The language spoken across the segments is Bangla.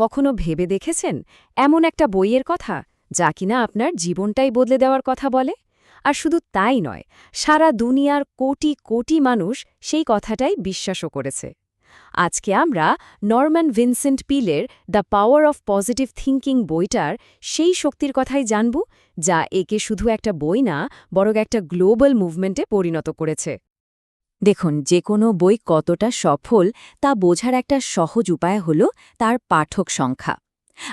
কখনো ভেবে দেখেছেন এমন একটা বইয়ের কথা যা কিনা আপনার জীবনটাই বদলে দেওয়ার কথা বলে? আর শুধু তাই নয়, সারা দুনিয়ার কোটি কোটি মানুষ সেই কথাটাই বিশ্বাসও করেছে। আজকে আমরা Norman Vincent পিলের the power of positive thinking বইটার সেই শক্তির কথাই জানব, যা একে শুধু একটা বই না, বরং একটা গ্লোবাল মুভমেন্টে পরিণত করেছে। দেখুন, যে কোনো বই কতটা সফল তা বোঝার একটা সহজ উপায় হল তার পাঠক সংখ্যা।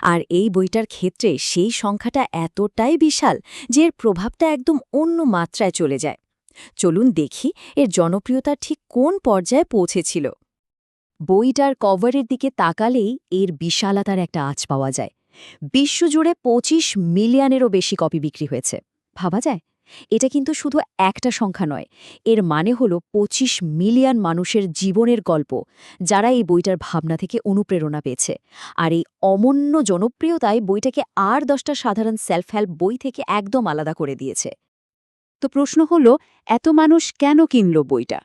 আর এই বইটার ক্ষেত্রে সেই সংখ্যাটা এতটাই বিশাল যে এর প্রভাবটা একদম অন্য মাত্রায় চলে যায়। চলুন দেখি এর জনপ্রিয়তা ঠিক কোন পর্যায়ে পৌঁছেছিল। বইটার কভারের দিকে তাকালেই এর বিশালতার একটা আঁচ পাওয়া যায়। বিশ্বজুড়ে পঁচিশ মিলিয়নেরও বেশি কপি বিক্রি হয়েছে। ভাবা যায়? এটা কিন্তু শুধু একটা সংখ্যা নয়, এর মানে হল ২৫ মিলিয়ন মানুষের জীবনের গল্প, যারা এই বইটার ভাবনা থেকে অনুপ্রেরণা পেয়েছে। আর এই অমন্য জনপ্রিয়তায় বইটাকে আর দশটা সাধারণ সেলফ হেল্প বই থেকে একদম আলাদা করে দিয়েছে। তো প্রশ্ন হলো, এত মানুষ কেন কিনল বইটা?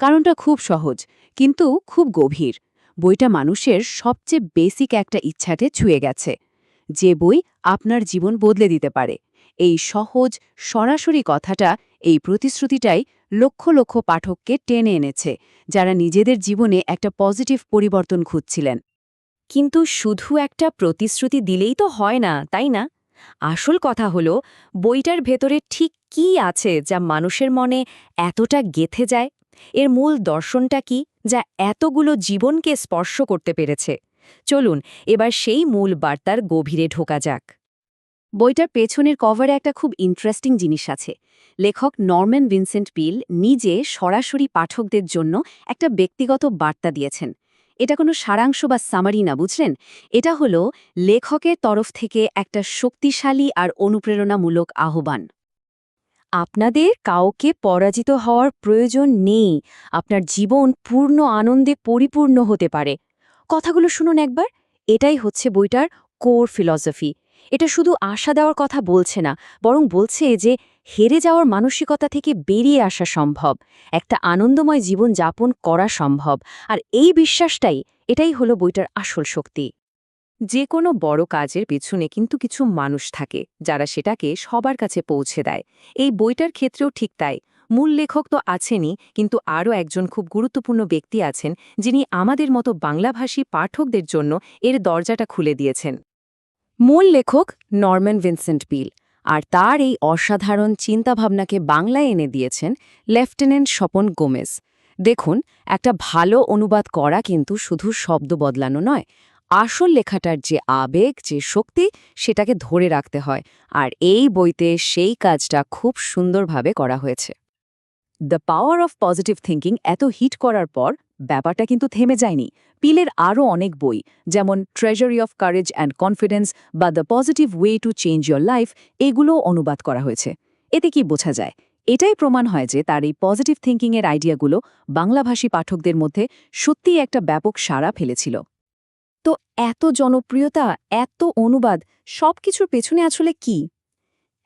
কারণটা খুব সহজ, কিন্তু খুব গভীর। বইটা মানুষের সবচেয়ে বেসিক একটা ইচ্ছাতে ছুঁয়ে গেছে, যে বই আপনার জীবন বদলে দিতে পারে। এই সহজ, সরাসরি কথাটা এই প্রতিশ্রুতিটাই লক্ষ লক্ষ পাঠককে টেনে এনেছে, যারা নিজেদের জীবনে একটা পজিটিভ পরিবর্তন খুঁজছিলেন। কিন্তু শুধু একটা প্রতিশ্রুতি দিলেই তো হয় না, তাই না? আসল কথা হল, বইটার ভেতরে ঠিক কি আছে যা মানুষের মনে এতটা গেথে যায়? এর মূল দর্শনটা কি যা এতগুলো জীবনকে স্পর্শ করতে পেরেছে? চলুন, এবার সেই মূল বার্তার গভীরে ঢোকা যাক। বইটার পেছনের কভারে একটা খুব ইন্টারেস্টিং জিনিস আছে। লেখক নরম্যান ভিনসেন্ট পিল নিজে সরাসরি পাঠকদের জন্য একটা ব্যক্তিগত বার্তা দিয়েছেন। এটা কোনো সারাংশ বা সামারি না, বুঝলেন? এটা হলো লেখকের তরফ থেকে একটা শক্তিশালী আর অনুপ্রেরণামূলক আহ্বান। আপনাদের কাউকে পরাজিত হওয়ার প্রয়োজন নেই। আপনার জীবন পূর্ণ আনন্দে পরিপূর্ণ হতে পারে। কথাগুলো শুনুন একবার। এটাই হচ্ছে বইটার কোর ফিলসফি এটা শুধু আশা দেওয়ার কথা বলছে না, বরং বলছে যে হেরে যাওয়ার মানসিকতা থেকে বেরিয়ে আসা সম্ভব, একটা আনন্দময় জীবন যাপন করা সম্ভব, আর এই বিশ্বাসটাই, এটাই হলো বইটার আসল শক্তি। যে কোনো বড় কাজের পেছনে কিন্তু কিছু মানুষ থাকে, যারা সেটাকে সবার কাছে পৌঁছে দেয়। এই বইটার ক্ষেত্রেও ঠিক তাই, মূল লেখক তো আছেনই, কিন্তু আরও একজন খুব গুরুত্বপূর্ণ ব্যক্তি আছেন, যিনি আমাদের মতো বাংলাভাষী পাঠকদের জন্য এর দরজাটা খুলে দিয়েছেন। মূল লেখক নরম্যান ভিনসেন্ট পিল আর তার এই অসাধারণ চিন্তাভাবনাকে বাংলায় এনে দিয়েছেন লেফটেন্যান্ট স্বপন গোমেজ। দেখুন, একটা ভালো অনুবাদ করা কিন্তু শুধু শব্দ বদলানো নয়, আসল লেখাটার যে আবেগ, যে শক্তি, সেটাকে ধরে রাখতে হয়, আর এই বইতে সেই কাজটা খুব সুন্দরভাবে করা হয়েছে। The power of positive thinking এত হিট করার পর ব্যাপারটা কিন্তু থেমে যায়নি। পিলের আরও অনেক বই, যেমন treasury of courage and confidence বা the positive way to change your life এগুলোও অনুবাদ করা হয়েছে। এতে কি বোঝা যায়? এটাই প্রমাণ হয় যে তার এই পজিটিভ থিঙ্কিংয়ের আইডিয়াগুলো বাংলাভাষী পাঠকদের মধ্যে সত্যিই একটা ব্যাপক সাড়া ফেলেছিল। তো এত জনপ্রিয়তা, এত অনুবাদ সব কিছুর পেছনে আসলে কি?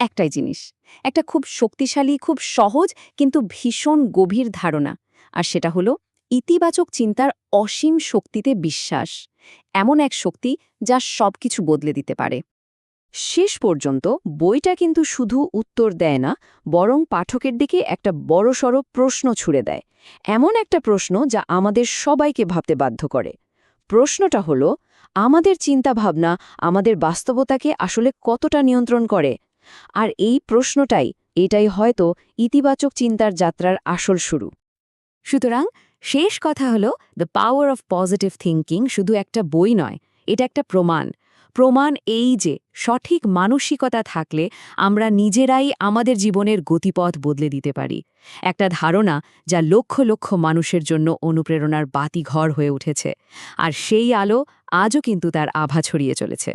একটাই জিনিস, একটা খুব শক্তিশালী, খুব সহজ, কিন্তু ভীষণ গভীর ধারণা, আর সেটা হলো ইতিবাচক চিন্তার অসীম শক্তিতে বিশ্বাস। এমন এক শক্তি যা সবকিছু বদলে দিতে পারে। শেষ পর্যন্ত বইটা কিন্তু শুধু উত্তর দেয় না, বরং পাঠকের দিকে একটা বড়সড় প্রশ্ন ছুড়ে দেয়। এমন একটা প্রশ্ন যা আমাদের সবাইকে ভাবতে বাধ্য করে। প্রশ্নটা হলো, আমাদের চিন্তাভাবনা আমাদের বাস্তবতাকে আসলে কতটা নিয়ন্ত্রণ করে? আর এই প্রশ্নটাই, এটাই হয়তো ইতিবাচক চিন্তার যাত্রার আসল শুরু। সুতরাং শেষ কথা হলো the power of positive thinking শুধু একটা বই নয়, এটা একটা প্রমাণ। প্রমাণ এই যে, সঠিক মানসিকতা থাকলে আমরা নিজেরাই আমাদের জীবনের গতিপথ বদলে দিতে পারি। একটা ধারণা যা লক্ষ লক্ষ মানুষের জন্য অনুপ্রেরণার বাতিঘর হয়ে উঠেছে, আর সেই আলো আজও কিন্তু তার আভা ছড়িয়ে চলেছে।